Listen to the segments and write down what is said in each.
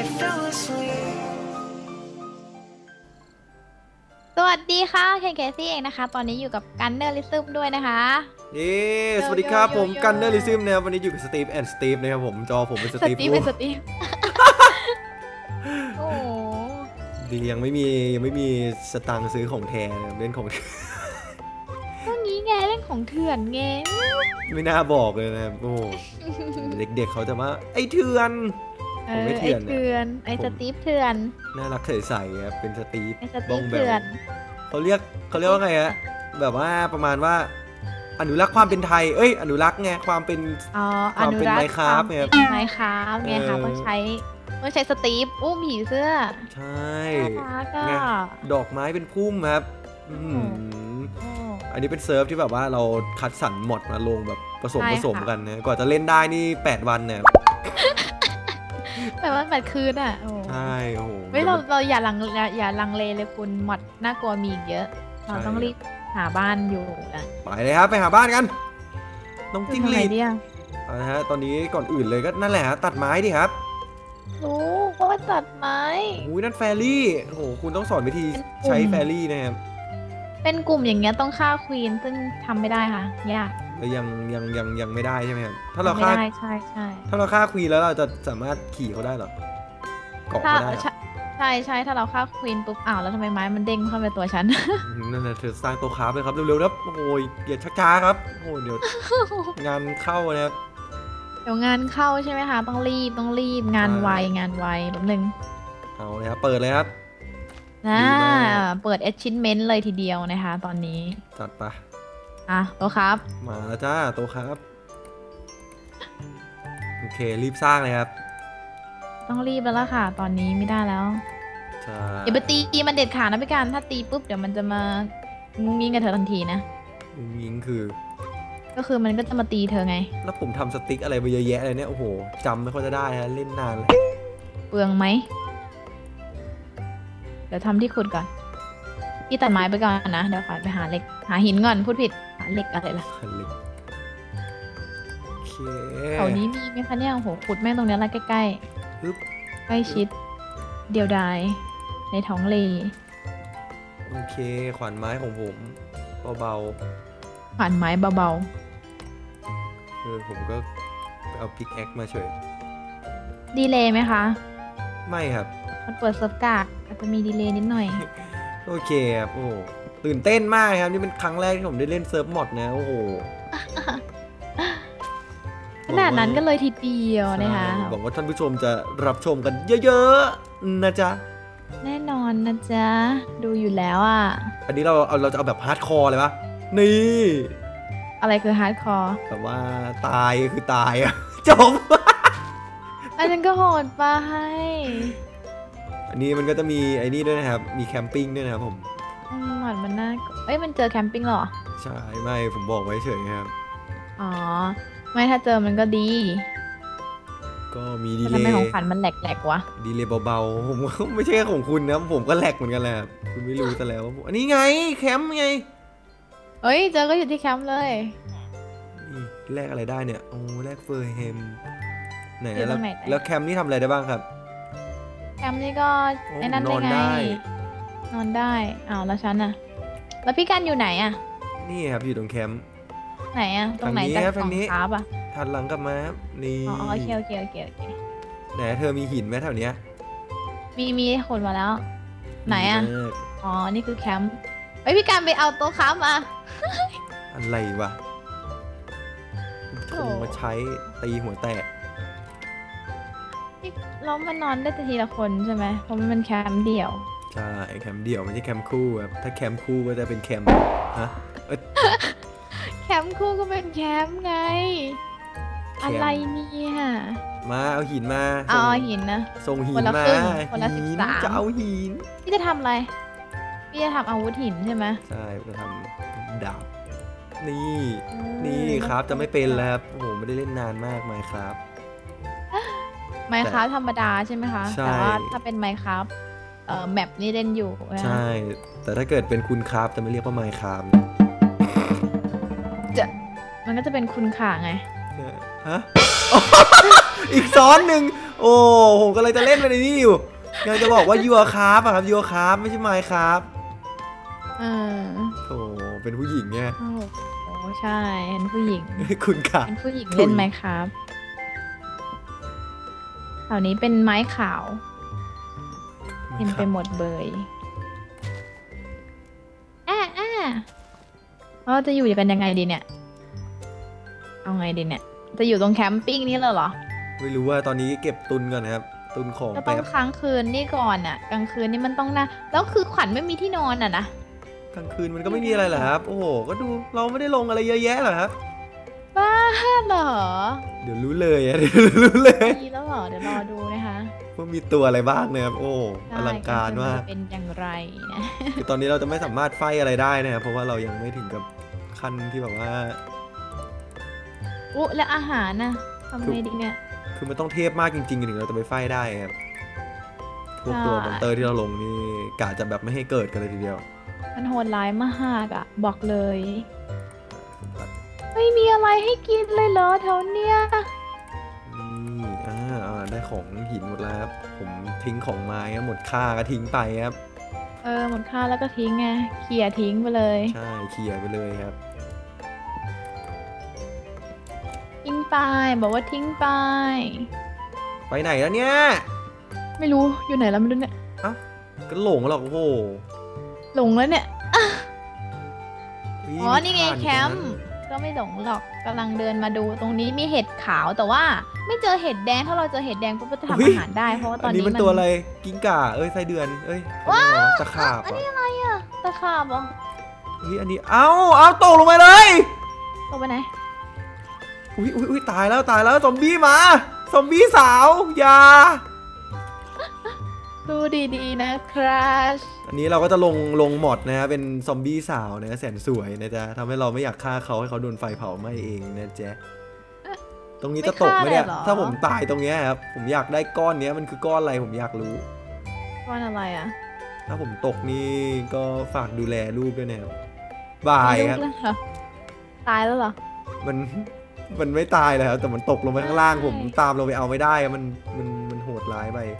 I fell asleep. สวัสดีค่ะเคนเคซี่เองนะคะ ตอนนี้อยู่กับกันเนอร์ลิซึมด้วยนะคะ เย้สวัสดีครับโยโยผมโยกันเนอร์ลิซึมนะครับวันนี้อยู่กับสตีฟแอนด์สตีฟนะครับผมจอผมเป็นสสตีฟตีฟเป็นสตีฟโอ้โหดียังไม่มียังไม่มีสตังค์ซื้อของแทนเล่นของก็งี้ไงเรื่องของเถื่อนไงไม่น่าบอกเลยนะครับโอ้โหเด็กๆเขาจะว่าไอ้เถื่อนเอ ผมอไม่ไอเถื่อนนะเถื่อนไอผมสตีฟเถื่อน น่ารักใสๆครับเป็นสตีฟไอสบ้ตีองฟแบเถื่อนเขาเรียกเขาเรียกว่าไงฮะแบบว่าประมาณว่า อนุรักษ์ความเป็นไทย เอ้ย อนุรักษ์ไงความเป็นอ๋อคอวามนุเป็นรักษ์ Minecraft เนี่ยไมค์คราฟไงคะเออต้องใช้ต้องใช้สตีฟอุ้มผีเสื้อ ใช่น่ารักก็ไงดอกไม้เป็นพุ่มครับอื้อหือโอ้อันนี้เป็นเซิร์ฟที่แบบว่าเราคัดสรรหมดมาลงแบบผสมใช่ผค่ะสมกันนะกว่าจะเล่นได้นี่ 8 วันเนี่ย แบบว่าแปดคืนอะ โอ้ใช่โอ้โหเฮ้ยเราเราอย่าลังอย่าอย่าลังเลเลยคุณหมดน่ากลัวมีอีกเยอะ เราใช่ต้องรีบหาบ้านอยู่นะไปเลยครับไปหาบ้านกันน้องจิ้งหทำไงรีดดีอะเอาละฮะตอนนี้ก่อนอื่นเลยก็นั่นแหละฮะตัดไม้ดิครับรู้ว่าตัดไม้โอ้ยนั่นแฟรี่โอ้โหคุณต้องสอนวิธีเป็นกลุ่มใช้แฟรี่นะครับเป็นกลุ่มอย่างเงี้ยต้องฆ่าควีนซึ่งทำไม่ได้ค่ะยาก แล้วยังยังยังยังไม่ได้ใช่ไหมครับถ้าเราไม่ฆ่าได้ใช่ใช่ถ้าเราฆ่าควีนแล้วเราจะสามารถขี่เขาได้เหรอเกาะถ้าเขาได้เหรอใช่ใช่ใช่ถ้าเราฆ่าควีนปุ๊บอ้าวแล้วทำไมไม้มันเด้งเข้าไปตัวฉันอืมนั่นแหละเธอสร้างตัวคราฟเลยครับเร็วๆครับโอ้ยอย่าชักช้าครับโอ้ยเดี๋ยวงานเข้านะครับเดี๋ยวงานเข้าใช่ไหมคะต้องรีบต้องรีบงานใช่ไวงานไวแป๊บนึงเอาเลยครับเปิดเลยครับนะดีมากเปิด achievement เลยทีเดียวนะคะ ตอนนี้จัดไป อะตัวครับ มาแล้วจ้าตัวครับ โอเครีบสร้างเลยครับ ต้องรีบแล้วล่ะค่ะ ตอนนี้ไม่ได้แล้วใช่อย่าไปตีมันเด็ดขาดนะพี่การถ้าตีปุ๊บเดี๋ยวมันจะมางุ้งยิงกับเธอทันทีนะยิงคือ ก็คือมันก็จะมาตีเธอไง แล้วผมทำสติ๊กอะไรไปเยอะแยะเลยเนี่ยโอ้โหจำไม่ค่อยจะได้ฮะเล่นนานแล้วเปลืองไหมเดี๋ยวทำที่ขุดก่อนพี่ตัดไม้ไปก่อนนะเดี๋ยวขอไปหาเหล็กหาหินก่อนพูดผิดหา เหล็กอะไรล่ะคันเล็กโอเคแถวนี้มีไหมคะเนี่ยโอ้โหขุดแม่งตรงเนี้ยละใกล้ปึ๊บๆใกล้ชิด เดียวดาย ในท้องเลโอเค ขวานไม้ของผมเบาผ่านไม้เบาๆเออผมก็เอาพิกแอคมาเฉยๆดีเลย์ไหมคะ ไม่ครับ มันเปิดเซิร์ฟกากอาจจะมีดีเลย์นิดหน่อย โอเคครับ โอ้ ตื่นเต้นมากครับ นี่เป็นครั้งแรกที่ผมได้เล่นเซิร์ฟมอดนะโอ้โหขนาดนั้นก็เลยทีเดียวนะคะใช่หวังว่าท่านผู้ชมจะรับชมกันเยอะๆนะจ๊ะแน่นอนนะจ๊ะ ดูอยู่แล้วอะ อันนี้เราเอาเราจะเอาแบบฮาร์ดคอร์เลยปะนี่ อะไรคือฮาร์ดคอร์แบบว่าตายก็คือตายอะจบอันนั้นก็โหดไปอันนี้มันก็จะมีไอ้นี่ด้วยนะครับ มีแคมปิ้งด้วยนะครับผมอื มหวานมันน่าเอ้ยมันเจอแคมปิ้งเหรอ ใช่ไม่ผมบอกไว้เฉยครับ อ๋อ ไม่ถ้าเจอมันก็ดี ก็มีดีแต่เลทำไมของย์ขวัญมันแหลกๆวะ ดีเลยเบาๆ ผมก็ไม่ใช่ของคุณนะ ผมก็แหลกเหมือนกันแหละคุณไม่รู้ซะแล้วว่าผมอันนี้ไงแคมป์ไง เอ้ยเจอก็อยู่ที่แคมป์เลยนี่แลกอะไรได้เนี่ย โอ้แลกเฟอร์เฮมไหนอยู่นะตแล้รวงไหนแล้วแคมป์นี่ทำอะไรได้บ้างครับ แคมป์นี่ก็โอ้ไอ้นั่นนได้อนไงได้นอนได้ อ้าวแล้วฉันอะ แล้วพี่กันอยู่ไหนอะนี่ครับอยู่ตรงแคมป์ ไหนอะตรงไหนทางนี้จากครับกล่องทางนี้คาร์บอะทันหลังกลับมาครับนี่ อ๋อโอเคโอเคโอเคโอเคไหนเธอมีหินไหมแถวเนี้ย มีมีคนมาแล้ว ไหนอะดีมากอ๋อ นี่คือแคมป์เอ้ยพี่การไปเอาโต๊ะค้ามา อะไรวะโอ้โทรมาใช้ตีหัวแตกนี่แล้วมันนอนได้แต่ทีละคนใช่ไหมเพราะมันเป็นแคมป์เดี่ยว ใช่แคมป์เดี่ยวไม่ใช่แคมป์คู่ครับถ้าแคมป์คู่ก็จะเป็นแคมป์ฮะเอ้ยแคมป์คู่ก็เป็นแคมป์ไงแคมป์อะไรเนี่ยมาเอาหินมาเอาส่งหินนะส่งหิคนนละมาครึ่งคนละหิน13จะเอาหินพี่จะทำอะไรพี่จะทำอาวุธหินใช่ไหมใช่จะทำดาบนี่นี่ครับจะไม่เป็นแล้วครับโอ้โหไม่ได้เล่นนานมากไหมครับไมค์ครับธรรมดาใช่ไหมคะใช่แต่ว่าถ้าเป็นไมค์ครับเอ่อ แมปนี่เล่นอยู่นะใช่ แต่ถ้าเกิดเป็นคุณครับจะไม่เรียกว่าไมค์ครับจะมันก็จะเป็นคุณข่าไงฮะอีกซ้อนหนึ่งโอ้โอ้ผมก็เลยจะเล่นไปในนี้อยู่ยังจะบอกว่ายูอาคาร์อะครับยูอาคาร์ไม่ใช่ไมค์ครับเออโอ้เป็นผู้หญิงเนี่ยโอ้โหใช่เห็นผู้หญิงคุณค่ะเป็นผู้หญิงถุยเล่นไหมครับแถวนี้เป็นไม้ขาว เห็นไปหมดเบยแอะแอะเราจะอยู่กันยังไงดีเนี่ย เอาไงดีเนี่ย จะอยู่ตรงแคมปิ้งนี่เลยเหรอ ไม่รู้ว่าตอนนี้เก็บตุนก่อนนะครับ ตุนของก็แป๊ต้องบค้างคืนนี่ก่อนอะ กลางคืนนี่มันต้องนะแล้วคือขวัญไม่มีที่นอนอะนะ กลางคืนมันก็ไม่มีอะไรเหรอครับ โอ้โห ก็ดูเราไม่ได้ลงอะไรเยอะแยะหรอครับบ้าเหรอ เดี๋ยวรู้เลยอะเดี๋ยวรู้เลยดีแล้วเหรอ เดี๋ยวรอดูนะคะ ว่ามีตัวอะไรบ้างนะครับโอ้โหอได้ลังการมากจะเป็นอย่างไรนะคือตอนนี้เราจะไม่สามารถไฟอะไรได้นะครับเพราะว่าเรายังไม่ถึงกับขั้นที่แบบว่าอุ๊แล้วอาหารน่ะทำไงดีเนี่ยคือมันต้องเทพมากจริงๆถึงเราจะไปไฟได้ครับพวกตัวใช่มอนเตอร์ที่เราลงนี่กะจะแบบไม่ให้เกิดกันเลยทีเดียว มันโหดร้ายมากอะบอกเลย ไม่มีอะไรให้กินเลยเหรอแถวเนี้ยนี่อ่าอ่าได้ ของหินหมดแล้วครับ ผมทิ้งของไม้ครับหมดค่าก็ทิ้งไปครับ เออหมดค่าแล้วก็ทิ้งไงเขี่ยทิ้งไปเลยใช่เคลียร์ไปเลยครับ ทิ้งไปบอกว่าทิ้งไป ไปไหนแล้วเนี่ย ไม่รู้อยู่ไหนแล้วไม่รู้เนี่ยก็หลงหรอกโอ้โหหลงแล้วเนี่ยเฮ้ยอ๋อนี่ไงผ่าแคมป์ตรงนั้น ก็ไม่หลงหรอกกำลังเดินมาดูตรงนี้มีเห็ดขาวแต่ว่า ไม่เจอเห็ดแดงถ้าเราเจอเห็ดแดงปุ๊บก็จะทำอาหารได้เพราะว่าตอัอนนนี้นี้มันตัวอะไรกิ้งก่าเอ้ยไส้เดือนเอ้ยว้าตะขาบอันอะนี้อะไรอะตะขาบเหรอเฮ้ยอันนี้เอ้าเอาตกลงไปเลยตกไปไหนอุ้ยอุ้ยอุ้ยตายแล้วตายแล้วซอมบี้มาซอมบี้สาวอย่า ดูดีๆนะครัชอันนี้เราก็จะลงลงหมดนะฮะเป็นซอมบี้สาวนะแสนสวยนะจ๊ะทำให้เราไม่อยากฆ่าเขาให้เขาโดนไฟเผาไหม้เองนะจ๊ะตรงนี้จะตกไหมเนี่ยถ้าผมตายตรงเนี้ยครับผมอยากได้ก้อนเนี้ยมันคือก้อนอะไรผมอยากรู้ก้อนอะไรอะถ้าผมตกนี่ก็ฝากดูแลลูกด้วยนะครับบายครับไม่รู้เลยเหรอตายแล้วเหรอมันมันไม่ตายเลยครับแต่มันตกลงไปข้างล่างไม่ผมตามลงไปเอาไม่ได้อะมันมันมันโหดร้ายไปนี่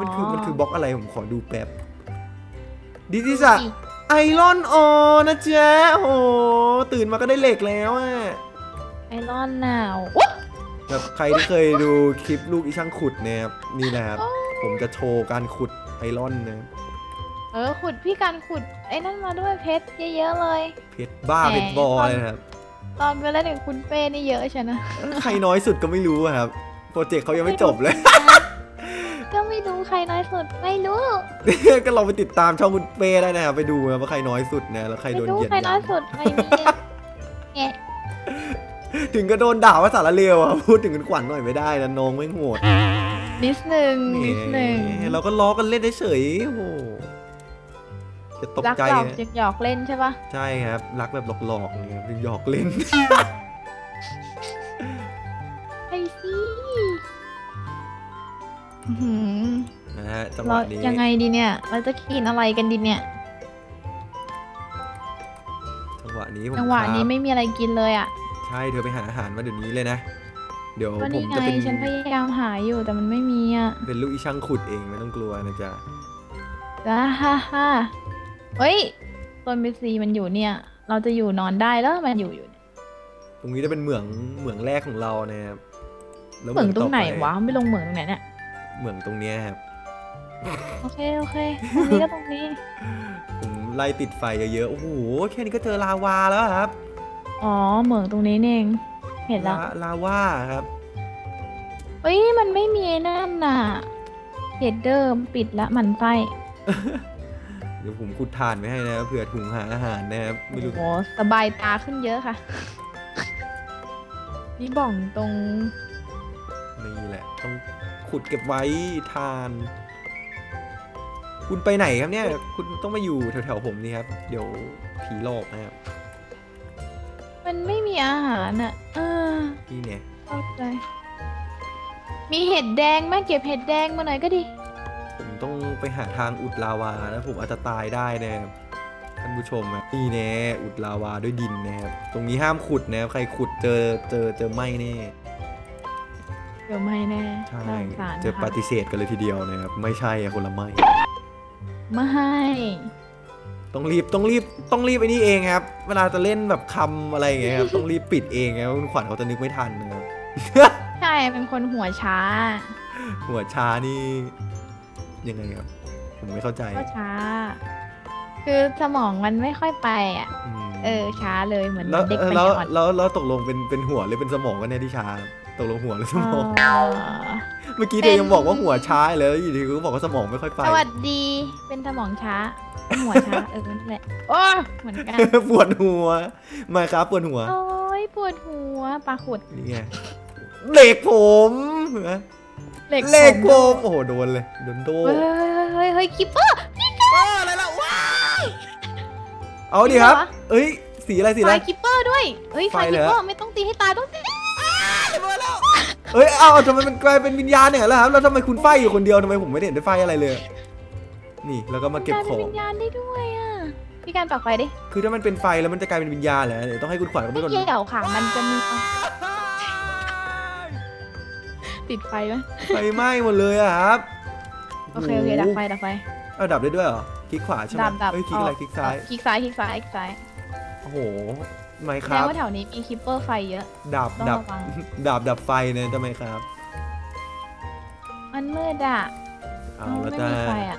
มันคือมันคือบล็อกอะไรผมขอดูแป๊บดิจิสะไอรอนออนะจ๊ะโอ้โหตื่นมาก็ได้เหล็กแล้วอะไอรอนนาวอุ๊ยแบบใครที่เคยดูคลิปลูกอีช่างขุดเนี่ยครับนี่นะครับผมจะโชว์การขุดไอรอนนะเออขุดพี่การขุดไอ้นั่นมาด้วยเพชรเยอะๆเลย เพชรบ้าแหมเพชรบอเลยนะครับ ตอนไปเล่นกับคุณเป้นี่เยอะใช่นะใครน้อยสุดก็ไม่รู้อะครับโปรเจกต์เขายังไม่จบเลยก็ ไม่รู้ใครน้อยสุด ไม่รู้ ก็ลองไปติดตามช่องคุณเป้ได้นะครับไปดูนะว่าใครน้อยสุดนะแล้วใครไม่โดนรู้เหยียดใครหน้ยาอยมสุดไม่มีอะแงะถึงก็โดนด่าว่าสารเลวอะพูดถึงกันขวัญหน่อยไม่ได้นะน้องไม่งโหดนิดนึงนิดนึงแหมเราก็ล้อกันเล่นเฉยๆโอ้โหจะตกรักใจหยอกนะหยอกเล่นใช่ปะใช่ครับรักแบบหลอกๆเนี่ยหยอกเล่น นะฮะจังหเราวะนี้ยังไงดีเนี่ย เราจะกินอะไรกันดีเนี่ยจังหวะนี้ผมจังหวะนี้ครับไม่มีอะไรกินเลยอะ ใช่เธอไปหาอาหารมาเดี๋ยวนี้เลยนะ เดี๋ยวก็ผนี่มไงจะเป็นฉันพยายามหาอยู่แต่มันไม่มีอะ เป็นลูกอีช่างขุดเองไม่ต้องกลัวนะจ๊ะจ้าฮ่าฮ่าเฮ้ยต้นบีซีมันอยู่เนี่ย เราจะอยู่นอนได้แล้วมันอยู่อยู่เนี่ยตรงนี้จะเป็นเหมืองเหมืองแรกของเรานะครับแล้วเหมืองตรงไหนต่ปวะไม่ลงเหมืองตรงไหนเนี่ย เหมืองตรงเนี้ยครับ โอเค โอเคตรงนี้ก็ตรงนี้ ผมไล่ติดไฟเยอะๆ โอ้โห แค่นี้ก็เจอลาวาแล้วครับ อ๋อ เหมืองตรงนี้นี่เองเห็นแล้วลาลาวาครับ เฮ้ย มันไม่มีไอ้นั่นน่ะเฮดเดอร์ปิดละหมันไส้เดี๋ยวผมขุดถ่านไว้ให้นะเผื่อถุงหาอาหารนะครับไม่รู้โอ้สบายตาขึ้นเยอะค่ะ นี่บ่องตรง นี่แหละต้อง ขุดเก็บไว้ทาน คุณไปไหนครับเนี่ย คุณต้องมาอยู่แถวๆผมนี่ครับ เดี๋ยวผีหลอกนะครับ มันไม่มีอาหารอะเออนี่เนี่ยเข้าใจมีเห็ดแดงไหมเก็บเห็ดแดงมาหน่อยก็ดี ผมต้องไปหาทางอุดลาวาแล้วผมอาจจะตายได้นะครับท่านผู้ชมอะนี่แน่อุดลาวาด้วยดินนะครับ ตรงนี้ห้ามขุดนะครับ ใครขุดเจอเจอเจอไหมแน่ เดี๋ยวไม่แน่ใช่น่าสงสารจะนะคะปฏิเสธกันเลยทีเดียวนะครับไม่ใช่อะคนละไม่ไม่ให้ต้องรีบต้องรีบต้องรีบไอ้นี่เองครับ เวลาจะเล่นแบบคำอะไรอย่างเงี้ยครับต้องรีบปิดเองครับคุณขวัญเขาจะนึกไม่ทันนะครับใช่เป็นคนหัวช้า หัวชานี่ ยังไงครับ ผมไม่เข้าใจก็ช้า คือสมองมันไม่ค่อยไปอะมเออช้าเลยเหมือนแล้วเด็กเออปัญแล้วญาอ่อนแล้วแล้วตกลงเป็นเป็นหัวหรือเป็นสมองกันแน่ที่ช้าครับ ตกลงหัวหรือสมองอ๋อเมื่อกี้เป็เธนอยังบอกว่าหัวช้าเลยแล้วอยู่ดีก็บอกว่าสมองไม่ค่อยไป สวัสดี เป็นสมองช้าเป็นหัวช้า เออนั่นแหละ โอ้เหมือนกัน ปวดหัว มาครับปวดหัว โอ้ยปวดหัวปลาขุดนี่ไงเหล็กผมเห็นไหมเหล็กเหล็กผผมมโอ้โหโดนเลย โดนโดเฮ้ยเฮ้ยเฮ้ยเฮ้ยคิปเปอร์อ้าวอะไรล่ะว้ายเอาดิครับ เอ้ยสีอะไรสีไฟอะไรคิปเปอร์ด้วยเฮ้ยไฟไฟเลยคิปเหรอเปอร์ไม่ต้องตีให้ตายต้องตี เอ้ยเอาทำไมมันกลายเป็นวิญญาณเนี่ยแล้วครับแล้วทำไมคุณไฟอยู่คนเดียวทำไมผมไม่ได้เห็นได้ไฟอะไรเลย นี่แล้วก็มาเก็บกลายขเป็นอง วิญญาณได้ด้วยอะพี่การปักไฟดิ คือถ้ามันเป็นไฟแล้วมันจะกลายเป็นวิญญาณแหละเดี๋ยวต้องให้คุณขวัญเขาไม่เป็นคนเกี่ยวค่ะ มันจะมี ติดไฟไหมไฟไหม้หมดเลยอะครับ โอเคโอเคดับไฟดับไฟเอาดับได้ด้วยเหรอ คลิกขวาใช่ไหมดับดับเอ้ยคลิกอะไรคลิกซ้าย คลิกซ้ายคลิกซ้ายคลิกซ้าย โอ้โหไม่แสคดรังบว่าแถวนี้มีคิปเปอร์ไฟเยอะดับต้องดับระวังดับดับไฟเนี่ยทำไมครับมันมืดอะเอาเอ้าแล้วไม่จ้ามีไฟอะ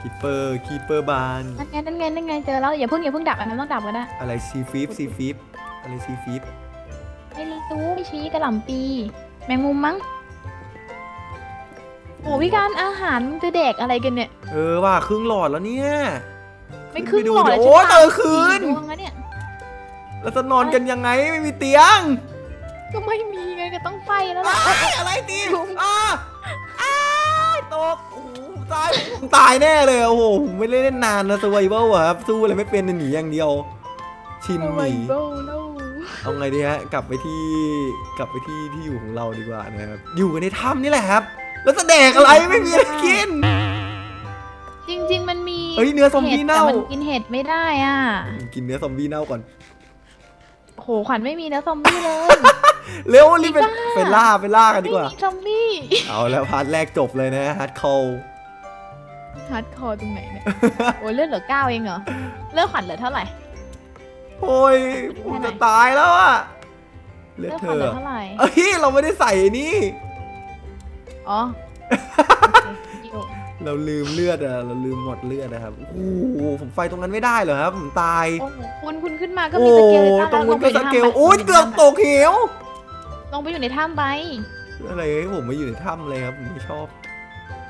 คีเปอร์คีเปอร์บาน นั่นไงนั่นไงนั่นไงเจอแล้วอย่าเพิ่งอย่าเพิ่งดับอันนั้นต้องดับก็ได้อะไรซีฟิปซีฟิปอะไรซีฟิปไม่รู้ไม่ชี้กระหล่ำปี แมงมุมมั้งโอ้พี่การอาหารมันจะแดกอะไรกันเนี่ย เออว่าครึ่งหลอดแล้วเนี่ย ไม่ครึ่งหลอดไปเลยโอ้ฉัตอนกลางคืนสี่ดวงแล้วเนี่ย แล้วจะนอนกันยังไงไม่มีเตียง ก็ไม่มีไงก็ต้องไฟแล้วล่ะอ้ายอะไรตีอ่าอ้ายตกโอ้โหตายผมตายแน่เลยโอ้โหผมไม่ได้เล่นนานนะสวายเบิลอะครับสู้อะไรไม่เป็นหนีอย่างเดียว ชินโอ้ห my นี god no เอาไงดีฮะกลับไปที่กลับไปที่ที่อยู่ของเราดีกว่านะครับอยู่กันในถ้ำนี่แหละครับ แล้วจะแดกอะไรไม่มีอะไรกินจริง ๆ มันมีเฮ้ยเนื้อซอมบี้ห็ดเน่าแต่มันกินเห็ดไม่ได้อะ กินเนื้อซอมบี้เน่าก่อนโหขวัญไม่มีเนื้อซอมบี้เลย เร็วรีบไปอีบ้าไปล่าไปล่ากันดีไม่กว่ามีซอมบี้เอาแล้วพาร์ทแรกจบเลยนะฮาร์ดคอลฮาร์ดคอร์ตรงไหนเนี่ยโอ้ยเลือดเหลือเก้าเองเหรอเลือดขวัญเหลือเท่าไหร่โอ้ยผมจะตายแล้วอะเลือดเลือดเธขวัญอเหลือเท่าไหร่เอ้ยเราไม่ได้ใส่นี่อ๋อโอ เคเราลืมเลือดอะเราลืมหมดเลือดนะครับโอ้โหผมไฟตรงนั้นไม่ได้เหรอครับผมตายโอ้โหคุณคุณขึ้นมาก็โอ้มีสเกลเลยตรงนู้นก็สเกลลโอ้ยเกือบตกเหวลงไปอยู่ในถ้ำไปอะไรให้ผมมาอยู่ในถ้ำเลยครับผมไม่ชอบ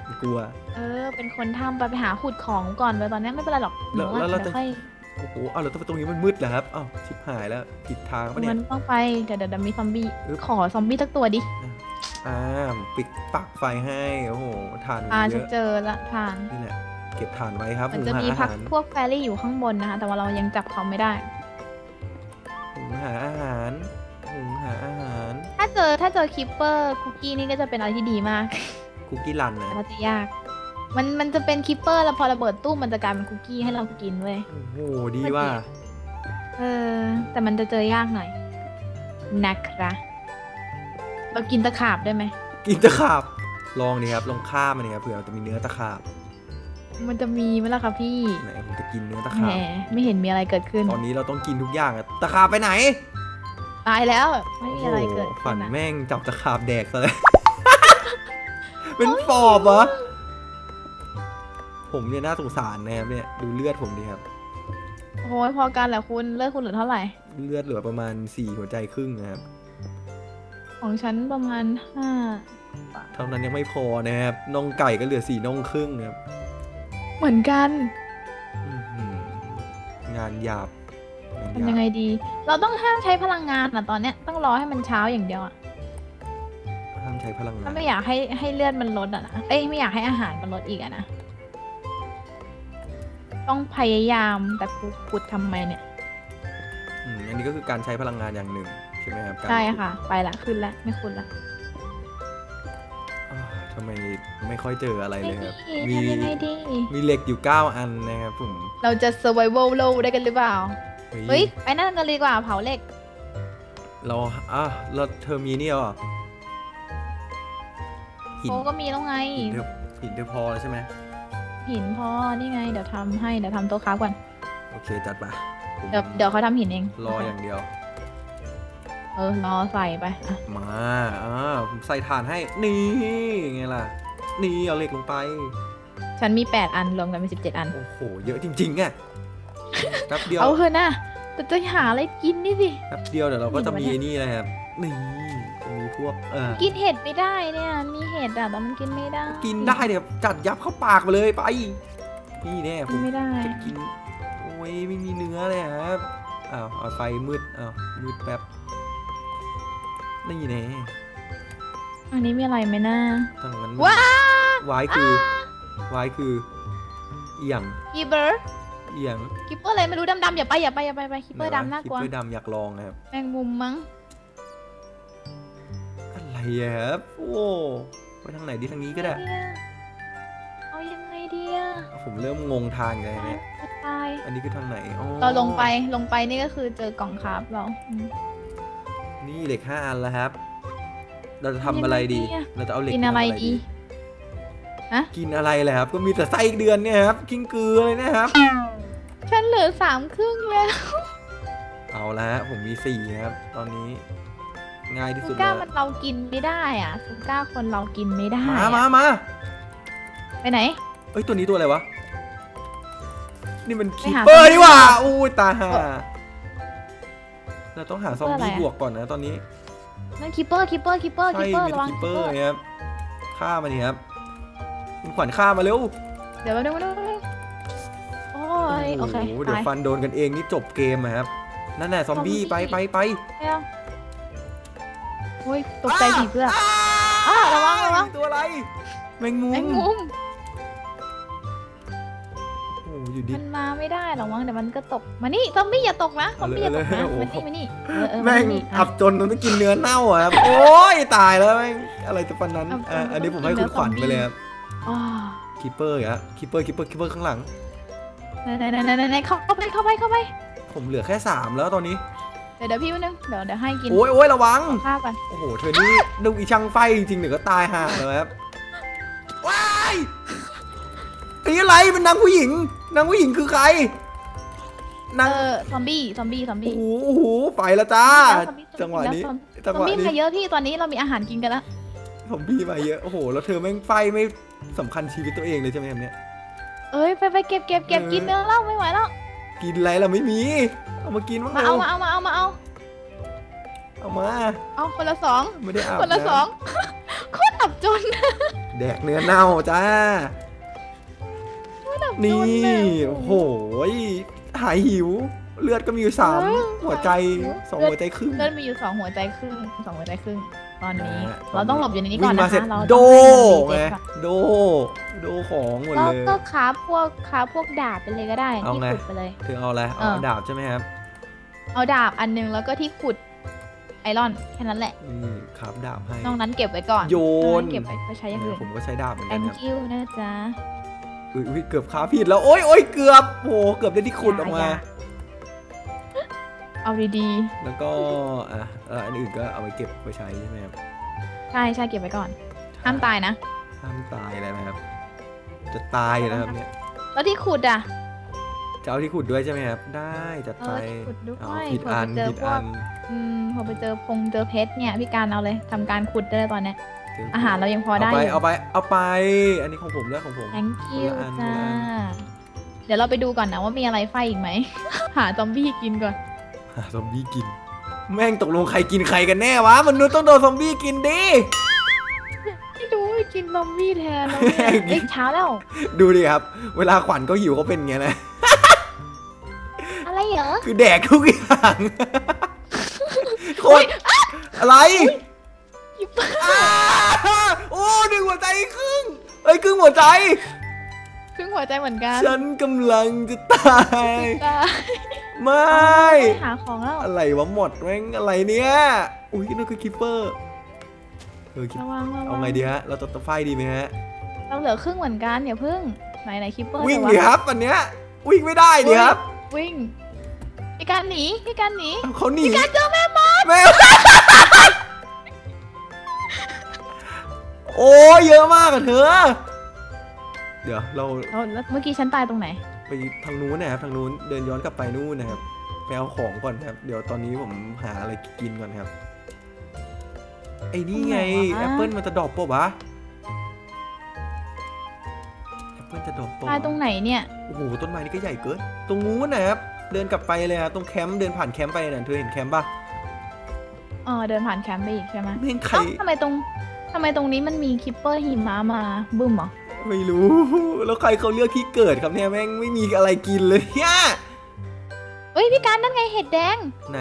ผมกลัว เออ เป็นคนถ้ำไปไปหาขุดของก่อนไปตอนนี้ไม่เป็นไรหรอกแล้วหนูแล้วเราว่าจะเดี๋ยวค่อยโอ้โหเอาแล้วทำไมตรงนี้มันมืดเหรอครับอ้าวชิบหายแล้วผิดทางปะเนี่ยมันต้องไปเดี๋ยวเดี๋ยวเดี๋ยวมีซอมบี้อึ๊บขอซอมบี้สักตัวดิ อ่าผมปิดปักไฟให้ โอ้โหทานอ่าเยฉันอะเจอละทาน นี่แหละเก็บทานไว้ครับมันหุงจะหามีอาพักหารพวกแฟรี่อยู่ข้างบนนะคะ แต่ว่าเรายังจับเขาไม่ได้ หุงหาอาหารหุงหาอาหารถ้าเจอถ้าเจอคิปเปอร์คุกกี้นี่ก็จะเป็นอะไรที่ดีมาก คุกกี้รันนะเราจะยาก มันมันจะเป็นคิปเปอร์แล้วพอระเบิดตู้มมันจะกลายเป็นคุกกี้ให้เรากินเว้ย โอ้โหดีว่า เออ แต่มันจะเจอยากหน่อย นะครับ เรากินตะขาบได้ไหมกินตะขาบลองดีครับลองฆ่ามันดีครับเผื่อมันจะมีเนื้อตะขาบ มันจะมีไหมล่ะคะพี่ไหนผมจะกินเนื้อตะแหขาบมไม่เห็นมีอะไรเกิดขึ้นตอนนี้เราต้องกินทุกอย่างอะตะขาบไปไหนตายแล้ว ไม่มีอะไรเกิดโโหขึ้ฝันนอะแม่งจับตะขาบแดกซะเลย เป็นปอบเหรอผมเนี่ยน่าสงสารนะครับเนี่ยดูเลือดผมดิครับ โอ้ยพอกันแหละคุณเลือดคุณเหลือเท่าไหร่ เลือดเหลือประมาณสี่หัวใจครึ่งนะครับ ของฉันประมาณห้าเท่านั้นยังไม่พอนะครับน่องไก่ก็เหลือสี่น่องครึ่งนะครับ เหมือนกันอื้อหืองานหยาบงานทำหยัยางบไงดี เราต้องห้ามใช้พลังงานอะตอนเนี้ยต้องรอให้มันเช้าอย่างเดียวอะห้ามใช้พลังงาถ้านไม่อยากให้ให้เลือดมันลดอะนะเอ้ยไม่อยากให้อาหารมันลดอีกอะนะต้องพยายามแต่กูขุดทำไมเนี่ยอืมอันนี้ก็คือการใช้พลังงานอย่างหนึ่งใช่ไหมครับการใช่ค่ะ ไปละขึ้นละไม่ขุดละอ้าวทำไมไม่ค่อยเจออะไรไม่เลยดีครับมีทำยังไงดีมีเหล็กอยู่ 9 อันนะครับผม เราจะ survival low ได้กันหรือเปล่า เฮ้เฮ้ยยไปนั่นกันเลยดีกว่าเผาเหล็ก เราอะเราเธอมีนี่เหรอหินโอ้ก็มีแล้วไง หินเดียวหินเดียวพอแล้วใช่ไหมหินพอ นี่ไง เดี๋ยวทำให้ เดี๋ยวทำโต๊ะค้าฟก่อน โอเค จัดไปผมเดี๋ยวเดี๋ยวเขาทำหินเอง รออย่างเดียว เออรอใส่ไปอะมาอ่าผมใส่ถ่านให้ นี่ไงล่ะ นี่เอาเหล็กลงไป ฉันมี 8 อันรวมกันเป็น17 อัน โอ้โห เยอะจริงๆอะแป๊บเดียว เอาเถอะนะแต่จะหาอะไรกินนี่สิ แป๊บเดียวเดี๋ยวเราก็จะมีหิวไหมไอ้นี่นะครับ นี่จะมีพวกเออกินเห็ดไม่ได้เนี่ย มีเห็ดอะแต่มันกินไม่ได้ กินได้เดี๋ยวจัดยับเข้าปากไปเลยไป นี่แน่ผกินมไม่ได้จะกิน โอ้ยไม่มีเนื้อเลยครับ อ้าวเอาไฟมืด อ้าวมืดแป๊บ นี่แน่อันนี้มีอะไรไหมนะทางนั้นว้าวายคือวายคือเอียงกีเบอร์เอียงคิปเปอร์อะไรไม่รู้ดำๆอย่าไปอย่าไปอย่าไปไปคิปเปอร์ดำน่ากลัวคิปเปอร์ดำอยากลองนะครับแมงมุมมั้งอะไรอะครับโอ้ไปทางไหนดีทางนี้ก็ได้เนี่ยเอายังไงดีอะผมเริ่มงงทางเลยเนี่ยจะตายอันนี้คือทางไหนอ๋อเราลงไปลงไปนี่ก็คือเจอกล่องคราฟเราอืม นี่เหล็กห้าอันแล้วครับ เราจะทำอะไรดียังไงดีอะเราจะเอาเหล็กกินอะไรทำดีกินอะไรแหละครับ ก็มีแต่ไส้เดือนเนี่ยครับกิ้งกือเลยนะครับ ฉันเหลือสามครึ่งแล้ว เอาละฮะผมมีสี่ครับ ตอนนี้ง่ายที่ซูสุดก้าแล้วมันเรากินไม่ได้อะซูก้าคนเรากินไม่ได้ มาอะมามาไปไหน เอ้ยตัวนี้ตัวอะไรวะ นี่มันไปคีหาเปอซอมบี้ร์นี่หว่าอู้ยตายห่า เราต้องหาซอมคีเปอร์บี้อะไรอะบวกก่อนนะตอนนี้นั่นคิปเปอร์คิปเปอร์คิปเปอร์ใช่คิปเปอร์มีระวังคีคิปเปเปออร์ร์เนี่ยครับฆ่ามันนี่ครับคุณขวัญฆ่ามาเร็วเดี๋ยวมาดูมาดูมาดูโอ้ยโอเคโหเดี๋ยวตายฟันโดนกันเองนี่จบเกมอะครับนั่นแหละซอมบี้ซอมบี้ไปไปไปไม่เอาโอ้ยตกใจผีเพื่ออ่าระวังระวังตัวอะไรแมงมุมแมงมุมโอ้โหอยู่ดิมันมาไม่ได้หรอกมั้งเดี๋ยวมันก็ตกมานี่ซอมบี้อย่าตกนะซอมบี้อย่าตกนะเอาเลยมานี่มานี่เออเออแม่งานี่อัอะบจนมันต้องกินเนื้อเน่าอะครับโอ้ยตายแล้วแม่งอะไรจะปานนั้นอับจนอะอันนี้ผมให้ต้คุองณกินขวัญเนื้อซอมบี้ไปเลยครับอ๋อคีเปอร์อะคีเปอร์คีเปอร์คีเปอร์ข้างหลังไหนไหนไหนไหนไหนเข้าไปเข้าไปเข้าไป ผมเหลือแค่สามแล้วตอนนี้เดี๋ยวเดี๋ยวพี่แป๊บนึงเดี๋ยวเดี๋ยวให้กินโอ้ยโอ้ยระวังข้าวก่อนโอ้โหเธอนี่ดูอีช่างไฟจริงๆเดี๋ยวก็ตายห่าเลยครับว้าย อันนี้อะไรเป็นนางผู้หญิง นางผู้หญิงคือใครนางเออซอมบี้ซอมบี้ซอมโอ้บี้โหโอ้โหไปแล้วจ้าซอมบี้จังหวะนี้ซอมจังซหอมวะบี้นี้มาเยอะพี่ตอนนี้เรามีอาหารกินกันแล้วผมพี่มาเยอะโอ้โหแล้วเธอแม่งไฟไม่สำคัญชีวิตตัวเองเลยใช่ไหมครับเนี่ยเอ้ยไปไปเก็บเก็บเก็บเออกินเนื้อแล้วไม่ไหวแล้วกินอะไรเราไม่มีเอามากินมั้งมาเร็เอาวมาเอามาเอามาเอาเอามา เอาคนละสองไม่ได้อาบคนละำสองโคตรอับจน แดกเนื้อเน่าจ้าโคตรอับจ นี่เลยโอ้โหยหายหิว เลือดก็มีอยู่สามเออหัวใจหิวสองเลือดหัวใจครึ่งเลือดมีอยู่สองหัวใจครึ่งสองหัวใจครึ่งตอนนี้นะฮะเราต้องหลบอยู่ในนี้ก่อนวิ่งมานะเสร็จคะเราโดต้องไงให้มันรีเซ็ตก่อนโดโดของหมดเราเลยก็ค้าพวกค้าพวกดาบไปเลยก็ได้เอาที่ไงขุดไปเลยเธอเอาอะไรเอเอาอดาบใช่ไหมครับ เอาดาบอันหนึงแล้วก็ที่ขุดไอรอนแค่นั้นแหละนี่ครับดาบให้นอกนั้นเก็บไว้ก่อนโยนนอกนั้นเก็บไว้ไปใช้อย่างอื่นผมก็ใช้ดาบเหมือนกัน thank ครับ you นะจ๊ะ อุ๊ยอุ๊ยเกือบขาผิดแล้ว โอ๊ยโอ๊ยเกือบโอ้โหเกือบได้ที่ขุดออกมาอย่าเอาดีแล้วก็อะเอ่ออันอื่นก็เอาไปเก็บไปใช้ใช่ไหมครับๆใช่ใช่เก็บไว้ก่อน ห้ามตายนะ ห้ามตายอะไรนะครับ จะตายอยู่นะครับเนี่ย แล้วที่ขุดอะ จะเอาที่ขุดด้วยใช่ไหมครับ ได้จัดเอไปอที่ขุดด้วยเอาผิดเผื่ออัไปนเจอผิดพวอักนอืมพอไปเจอพงเจอเพชรเนี่ยพี่การเอาเลยทำการขุดได้เลยตอนเนี้ยเจ อาหารเรายังพอเอาได้ไปอยู่เอาไปเอาไป อันนี้ของผมแล้วของผม thank you คนละอันจ้าคนละอัเดี๋ยวเราไปดูก่อนนะว่ามีอะไรไฟอีกไหม หาซอมบี้กินก่อน หาซอมบี้กิน แม่งตกลงใครกินใครกันแน่วะมนุษย์ต้องโดนซอมบี้กินดิไม่ดูกินซอมบี้แทนแล้วเนี่ยแม่งเอ้ยเช้าแล้ว ดูดิครับ เวลาขวัญก็หิวเขาเป็นไงนะ อะไรเหรอ คือแดกทุกอย่างโคตรอะไร ยิบอ่าโอ้หนึ่งหัวใจครึ่งเอ้ยครึ่งหัวใจ ครึ่งหัวใจเหมือนกัน ฉันกำลังจะตายจ้าไม่หาของแล้ว อะไรวะหมดแม่งอะไรเนี่ย อุ้ยนั่นคือคิปเปอร์เออคิประวังระวัเอาไงดีฮะ เราจะตะไฟดีไหมฮะ เราเหลือครึ่งเหมือนกันอย่าพึ่ง ไหนไหนคิปเปอร์ วิ่งเดี๋ดิยวครับอันเนี้ย วิ่งไม่ได้ดิครับ วิ่งพี่การหนีพี่การหนีเขาหนีพี่การเจอแม่มดแม่ โโอ้ยเยอะมากอะเธอ เดี๋ยวเราแล้วแล้วเมื่อกี้ฉันตายตรงไหน ไปทางนู้นนะครับทางนู้นเดินย้อนกลับไปนู่นนะครับไปเอาของก่อนครับ เดี๋ยวตอนนี้ผมหาอะไรกินก่อนครับ ไอ้นี่ไงตรงไหนวะแอปเปิลมันจะดรอปปะวะแอปเปิลจะดรอปปะวะตายตรงไหนเนี่ยโอ้โหต้นไม้นี่ก็ใหญ่เกินตรงนู้นนะครับเดินกลับไปเลยครับตรงแคมป์เดินผ่านแคมป์ไปน่ะเธอเห็นแคมป์ปะอ๋อเดินผ่านแคมป์ไปอีกใช่ไหมไม่เห็นใครเอ้าทำไมตรง ทำไมตรงนี้มันมีคิปเปอร์หิมะมาบึ้มเหรอ ไม่รู้ แล้วใครเขาเลือกที่เกิดครับเนี่ยแม่งไม่มีอะไรกินเลยเนี่ยเอ้ยพี่การนั่นไงเห็ดแดง ไหน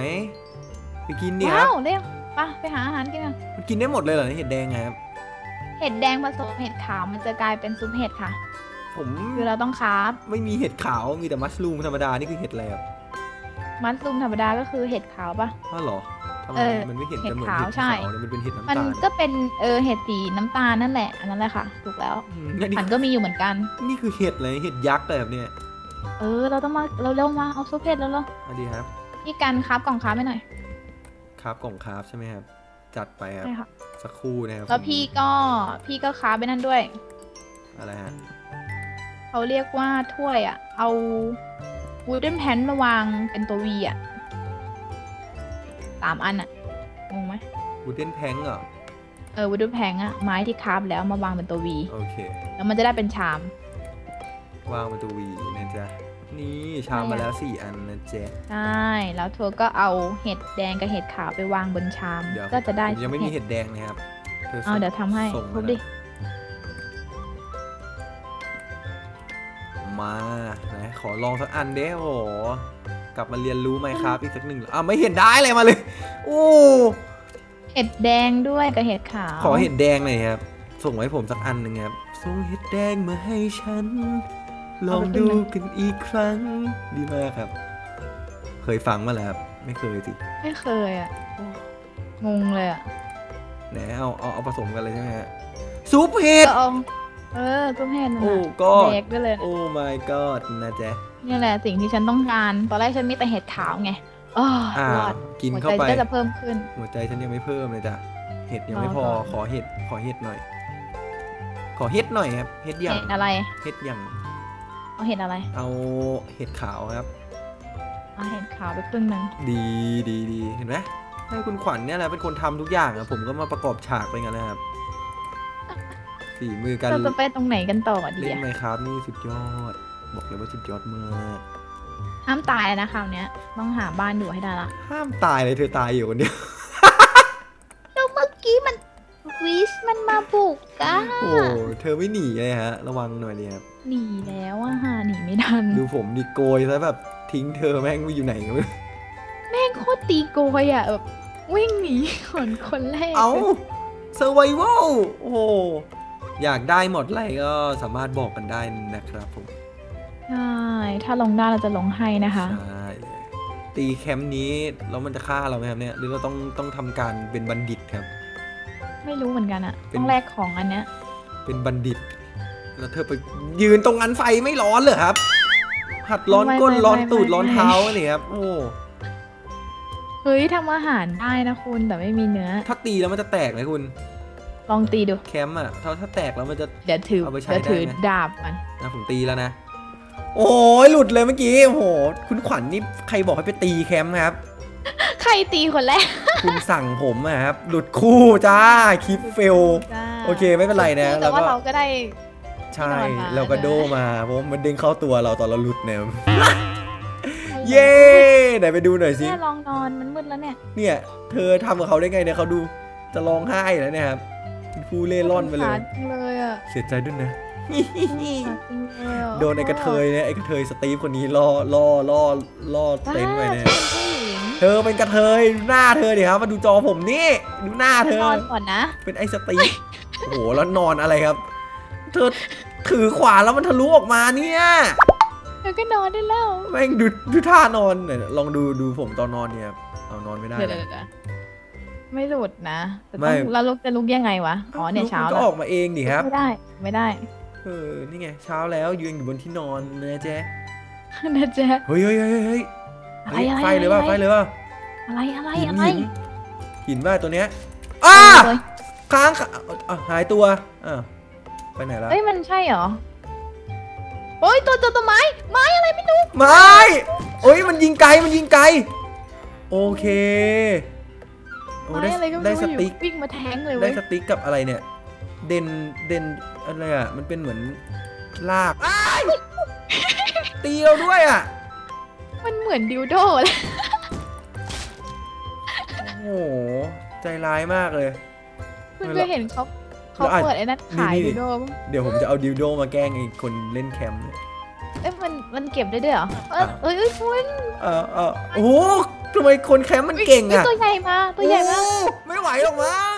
ไปกินเนี่ยคว้ารับวเร็วไปไปหาอาหารกินกันมันกินได้หมดเลยเหรอเห็ดแดงไงครับ เห็ดแดงผสมเห็ดขาวมันจะกลายเป็นซุปเห็ดค่ะ ผมคือเราต้องคราฟไม่มีเห็ดขาวมีแต่มัชลูมธรรมดานี่คือเห็ดอะไรครับมัสลูมธรรมดาก็คือเห็ดขาวปะอ้าวเหรอ ทำไมเออมันไม่เห็นเห็ดจะเหมือนขาวเห็ดใช่ขาวเนี่ยมันเป็นเห็ดน้ำมันตาลก็เป็นเออเห็ดสีน้ำตาลนั่นแหละอันนั้นแหละค่ะ ถูกแล้วอืมเนี่ยนี่ฉันก็มีอยู่เหมือนกัน นี่คือเห็ดเลยเห็ดยักษ์เลยแบบเนี่ยเออ เราต้องมาเราเร็วมาเอาซุปเห็ดแล้วเหรออันดีครับพี่การคราฟกล่องคราฟให้หน่อยครับกล่องคราฟใช่ไหมครับจัดไปครับใช่ค่ะสักครู่นะครับแล้วผมพี่ก็พี่ก็คราฟไปนั่นด้วย อะไรฮะเขาเรียกว่าถ้วยอะ เอาวูดเดนแพนมาวางเป็นตัววีอะสามอันอะงงไหมวูดเดนแพงเหรอเออวูดเดนแพงอะไม้ที่คราฟแล้วมาวางเป็นตัววีโอเค แล้วมันจะได้เป็นชาม วางเป็นตัววีนะจ๊ะนี่ชามใช่มาอะแล้วสี่อันนะเจ๊ใช่แล้วทัวก็เอาเห็ดแดงกับเห็ดขาวไปวางบนชามเดี๋ยวก็จะได้ผมยังไม่มีเห็ดเห็ดแดงนะครับธอเอาเดี๋ยวทำให้ส่งทุมาบดิมาไหนขอลองสักอันเด้โอ้โห กลับมาเรียนรู้ไหมครับอีกสักหนึ่งอะไม่เห็นได้เลยมาเลยโอ้เห็ดแดงด้วยกับเห็ดขาวขอเห็ดแดงหน่อยครับ ส่งไว้ผมสักอันหนึ่งครับส่งเห็ดแดงมาให้ฉัน ลองดูกันอีกครั้งดีมากครับ เคยฟังมาแล้วครับไม่เคยสิไม่เคยอะงงเลยอะไหนเอาเอาเอาผสมกันเลยใช่ไหมฮะซุปเห็ดก็เอาเออซุปเห็ดนั่นโอ้น่ะก็แดกด้วยเลย โอ้ my god นะจ๊ะ นี่แหละสิ่งที่ฉันต้องการ ตอนแรกฉันมีแต่เห็ดขาวไงอ้ออ่ารอดกินหัวเข้าใจไปก็จะเพิ่มขึ้น หัวใจฉันยังไม่เพิ่มเลยจ้ะ เห็ดยังไม่พอรอก่อนขอเห็ด ขอเห็ดหน่อย ขอเห็ดหน่อยครับ เห็ดอย่าง เห็ดอะไร เห็ดอย่าง เอาเห็ดอะไร เอาเห็ดขาวครับ เอาเห็ดขาวไปครึ่งหนึ่งดีดีดีเห็นไหมให้คุณขวัญเนี่ยแหละเป็นคนทำทุกอย่างอะผมก็มาประกอบฉากไปกันนะครับฝีมือการเราจะไปตรงไหนกันต่อดีเล่นอะไมครับนี่สุดยอด บอกเลยว่าสุดยอดมากห้ามตายนะคราวเนี้ย ต้องหาบ้านอยู่ให้ได้ละ ห้ามตายเลยเธอตายอยู่คนเดียวแล้วเมื่อกี้มันวิสมันมาบุกอะโอ้เธอไม่หนีเลยฮะ ระวังหน่อยดิครับหนีแล้วอะหาหนีไม่ทันดูผมดิโกยซะแบบทิ้งเธอแม่งไปอยู่ไหนก็ไม่รู้แม่งโคตรตีโกยอะแบบวิ่งหนีก่อนคนแรก เอาลยเซอร์ไวโโอ้โหอยากได้หมดอะไรก็สามารถบอกกันได้นะครับผม ใช่ ถ้าลงได้เราจะลงให้นะคะ ใช่เลยตีแคมป์นี้แล้วมันจะฆ่าเราไหมครับเนี่ย หรือเราต้องต้องทำการเป็นบัณฑิตครับ ไม่รู้เหมือนกันอะเป็น ต้องแลกของอันเนี้ย เป็นบัณฑิต แล้วเธอไปยืนตรงนั้นไฟไม่ร้อนเหรอครับ หัดร้อนก้นร้อนตูดร้อนเท้าเนี่ยครับ โอ้ เฮ้ยทำอาหารได้นะคุณแต่ไม่มีเนื้อ ถ้าตีแล้วมันจะแตกไหมคุณ ลองตีดู แคมป์อะถ้าถ้าแตกแล้วมันจะ เดี๋ยวถือเอาไปใช้เดี๋ยวถือได้ไหม ดาบมันนะผมตีแล้วนะ โอ้ยหลุดเลยเมื่อกี้โอ้โหคุณขวัญนี่ใครบอกให้ไปตีแคมป์ครับ ใครตีคนแรก คุณสั่งผมอะครับ หลุดคู่จ้าคลิปเฟล จ้าโอเคไม่เป็นไรนะแต่ว่าแล้วก็เราก็ได้ ใช่ที่นอนมาเราก็โดมาเพราะมันดึงเข้าตัวเราตอนเราหลุดเนี่ยเย้ไหนไปดูหน่อยสิเนี่ยลองนอนมันมืดแล้วเนี่ย เนี่ย เธอทำกับเขาได้ไงเนี่ยเขาดูจะร้องไห้แล้วเนี่ยครับเป็นผู้เล่ร่อนไปเลสงสายรจังเลยอะเสียใจด้วยนะ สงสารจริงเลยอะโดนไอ้กระเทยเนี่ยไอ้กระเทยสตีฟคนนี้ล่อล่อล่อล่อบ้าเต็นท์ไปเนี่ยฉันเป็นผู้หญิงเธอเป็นกระเทยดูหน้าเธอดิครับมาดูจอผมนี่ดูหน้าเธอนอนก่อนนะ เป็นไอ้สตีฟโอ้โหแล้วนอนอะไรครับ เธอถือขวานแล้วมันทะลุออกมาเนี่ยเธอก็นอนได้แล้วแม่งดูดูท่านอนเนี่ยลองดูดูผมตอนนอนเนี่ยครับเอานอนไม่ได้เดี๋ยวนะเดี๋ยวเดี๋ยวไม่หลุดนะแต่ไม่ต้องแล้วลุกจะลุกยังไงวะ อ๋อเนี่ยเช้ามันก็แล้วออกมาเองดิครับ ไม่ได้ ไม่ได้ เออ นี่ไง เช้าแล้วยืนอยู่บนที่นอนนะเจ๊นะเจ๊เฮ้ยเฮ้ยเฮ้ยเฮ้ยอะไรเฮ้ยอะไรไฟเลยว่าอะไรไฟเลยว่าอะไรอะไรหินอะไรหินหินว่าตัวเนี้ยอ้าเลยค้างค่ะอะหายตัวอะไปไหนแล้วเอ้ยมันใช่เหรอโอ้ยตัวตัวตัวไม้ไม้อะไรไม่รู้ไม่โอ้ยมันยิงไกลมันยิงไกลโอเคโอ้ไม้ได้อะไรก็ไม่ได้รู้สอยู่ติ๊กวิ่งมาแทงเลยได้เว้ยสติ๊กกับอะไรเนี่ย เดนเดน อะไรอะ มันเป็นเหมือนลากอ้ายตีเราด้วยอะ มันเหมือนดิวโดเลยโอ้โห ใจร้ายมากเลย คุณเคยเห็นเขาเขาเราอาจเปิดไอ้นั่นขายนี่ดิวโดปะเดี๋ยวผมจะเอาดิวโดมาแกล้งไอ้คนเล่นแคมป์เนี่ยเอ้ยมันมันเก็บได้ด้วยเหรอเอ้ยอะเอ้ยเอ้ยคุณเออเออโอ้โหทำไมคนแคมป์มันเก่งเอ้ยอะตัวใหญ่มา ตัวใหญ่มากโอ้ไม่ไหวหรอกมั้ง